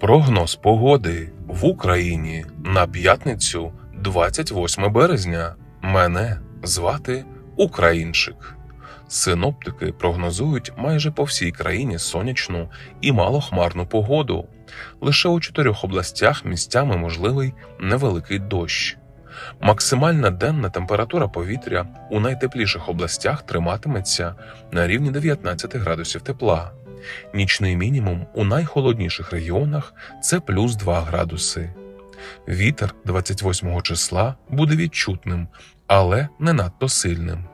Прогноз погоди в Україні на п'ятницю 28 березня. Мене звати Українчик. Синоптики прогнозують майже по всій країні сонячну і малохмарну погоду. Лише у чотирьох областях місцями можливий невеликий дощ. Максимальна денна температура повітря у найтепліших областях триматиметься на рівні 19 градусів тепла. Нічний мінімум у найхолодніших регіонах це плюс 2 градуси. Вітер 28 числа буде відчутним, але не надто сильним.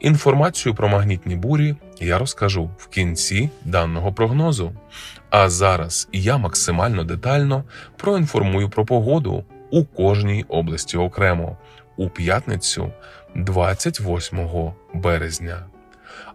Інформацію про магнітні бурі я розкажу в кінці даного прогнозу. А зараз я максимально детально проінформую про погоду у кожній області окремо у п'ятницю 28 березня.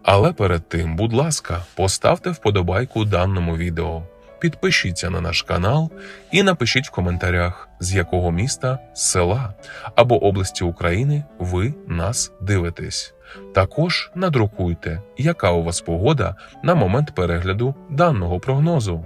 Але перед тим, будь ласка, поставте вподобайку даному відео, підпишіться на наш канал і напишіть в коментарях, з якого міста, села або області України ви нас дивитесь. Також надрукуйте, яка у вас погода на момент перегляду даного прогнозу.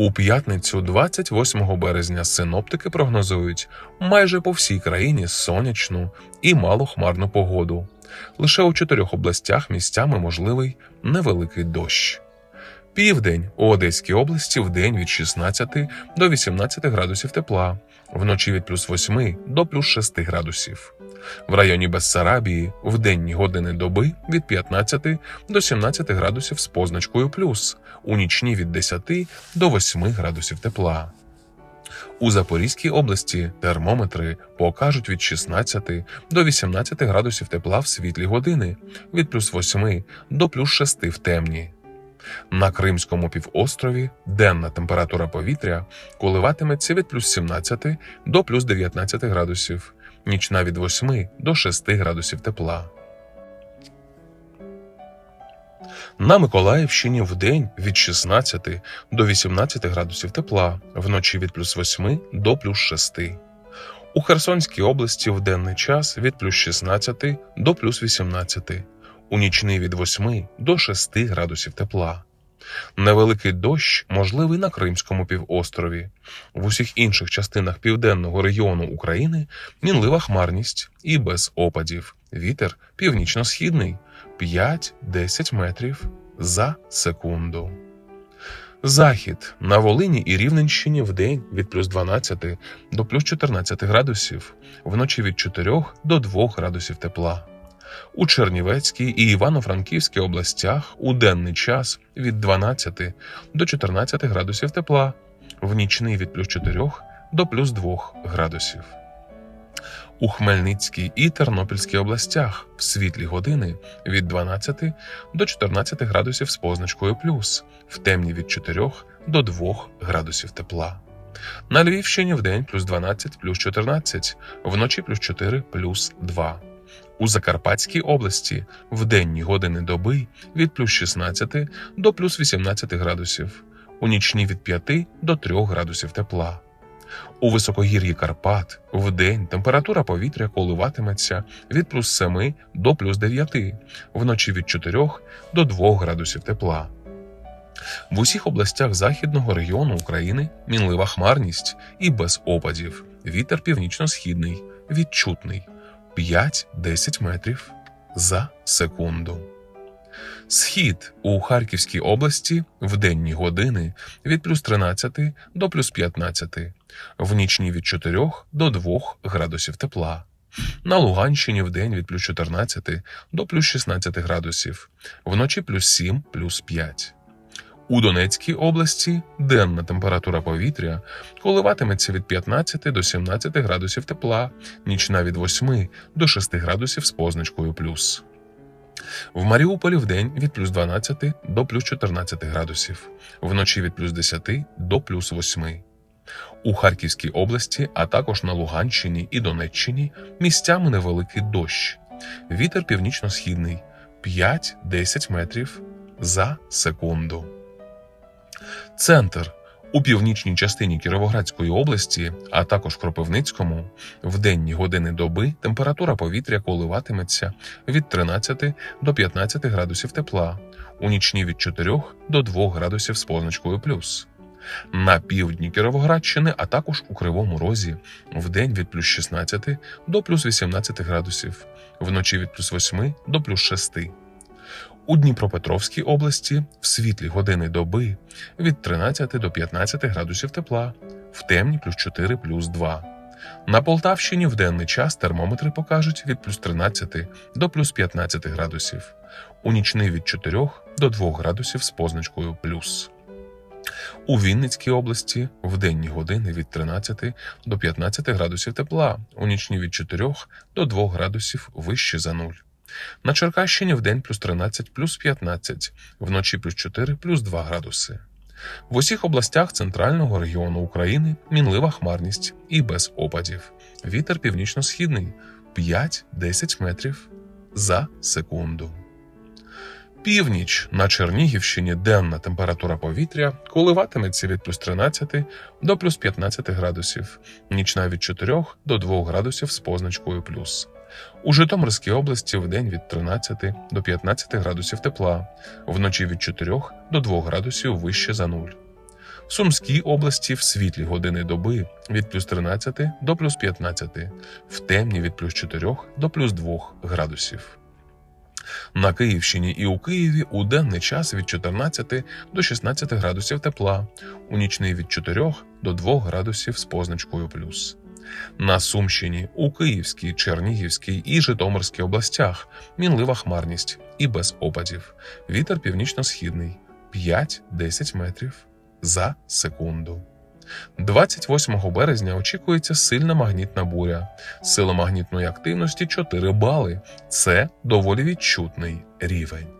У п'ятницю, 28 березня, синоптики прогнозують майже по всій країні сонячну і малохмарну погоду. Лише у чотирьох областях місцями можливий невеликий дощ. Південь у Одеській області в день від 16 до 18 градусів тепла, вночі від плюс 8 до плюс 6 градусів. В районі Бессарабії в денні години доби від 15 до 17 градусів з позначкою плюс, у нічні від 10 до 8 градусів тепла. У Запорізькій області термометри покажуть від 16 до 18 градусів тепла в світлі години, від плюс 8 до плюс 6 в темні. На Кримському півострові денна температура повітря коливатиметься від плюс 17 до плюс 19 градусів, нічна від 8 до 6 градусів тепла. На Миколаївщині вдень від 16 до 18 градусів тепла, вночі від плюс 8 до плюс 6. У Херсонській області в денний час від плюс 16 до плюс 18 у нічний від 8 до 6 градусів тепла. Невеликий дощ можливий на Кримському півострові. В усіх інших частинах південного регіону України мінлива хмарність і без опадів. Вітер північно-східний 5-10 метрів за секунду. Захід на Волині і Рівненщині в день від плюс 12 до плюс 14 градусів, вночі від 4 до 2 градусів тепла. У Чернівецькій і Івано-Франківській областях у денний час від 12 до 14 градусів тепла, в нічний від плюс 4 до плюс 2 градусів. У Хмельницькій і Тернопільській областях в світлі години від 12 до 14 градусів з позначкою плюс, в темні від 4 до 2 градусів тепла. На Львівщині в день плюс 12 плюс 14, вночі плюс 4 плюс 2. У Закарпатській області в денні години доби від плюс 16 до плюс 18 градусів, у нічні від 5 до 3 градусів тепла. У високогір'ї Карпат в день температура повітря коливатиметься від плюс 7 до плюс 9, вночі від 4 до 2 градусів тепла. В усіх областях західного регіону України мінлива хмарність і без опадів. Вітер північно-східний, відчутний 5-10 метрів за секунду. Схід у Харківській області в денні години від плюс 13 до плюс 15, в нічні від 4 до 2 градусів тепла. На Луганщині в день від плюс 14 до плюс 16 градусів, вночі плюс 7 плюс 5. У Донецькій області денна температура повітря коливатиметься від 15 до 17 градусів тепла, нічна від 8 до 6 градусів з позначкою плюс. В Маріуполі в день від плюс 12 до плюс 14 градусів, вночі від плюс 10 до плюс 8. У Харківській області, а також на Луганщині і Донеччині місцями невеликий дощ. Вітер північно-східний 5-10 метрів за секунду. Центр у північній частині Кіровоградської області, а також Кропивницькому, в денні години доби температура повітря коливатиметься від 13 до 15 градусів тепла, у нічні від 4 до 2 градусів з позначкою плюс. На півдні Кіровоградщини, а також у Кривому Розі, в день від плюс 16 до плюс 18 градусів, вночі від плюс 8 до плюс 6. У Дніпропетровській області в світлі години доби від 13 до 15 градусів тепла, в темні плюс 4 плюс 2. На Полтавщині в денний час термометри покажуть від плюс 13 до плюс 15 градусів, у нічний від 4 до 2 градусів з позначкою плюс. У Вінницькій області в денні години від 13 до 15 градусів тепла, у нічні від 4 до 2 градусів вище за нуль. На Черкащині в день плюс 13 плюс 15, вночі плюс 4 плюс 2 градуси. В усіх областях центрального регіону України мінлива хмарність і без опадів. Вітер північно-східний 5-10 метрів за секунду. Північ на Чернігівщині денна температура повітря коливатиметься від плюс 13 до плюс 15 градусів, нічна від 4 до 2 градусів з позначкою плюс. У Житомирській області в день від 13 до 15 градусів тепла, вночі від 4 до 2 градусів вище за нуль. В Сумській області в світлі години доби від плюс 13 до плюс 15, в темні від плюс 4 до плюс 2 градусів. На Київщині і у Києві у денний час від 14 до 16 градусів тепла, у нічний від 4 до 2 градусів з позначкою плюс. На Сумщині, у Київській, Чернігівській і Житомирській областях мінлива хмарність і без опадів. Вітер північно-східний 5-10 метрів за секунду. 28 березня очікується сильна магнітна буря. Сила магнітної активності 4 бали. Це доволі відчутний рівень.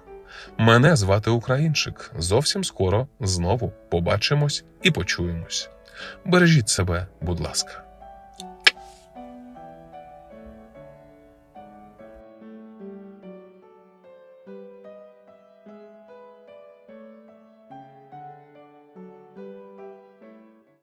Мене звати Українчик. Зовсім скоро знову побачимось і почуємось. Бережіть себе, будь ласка.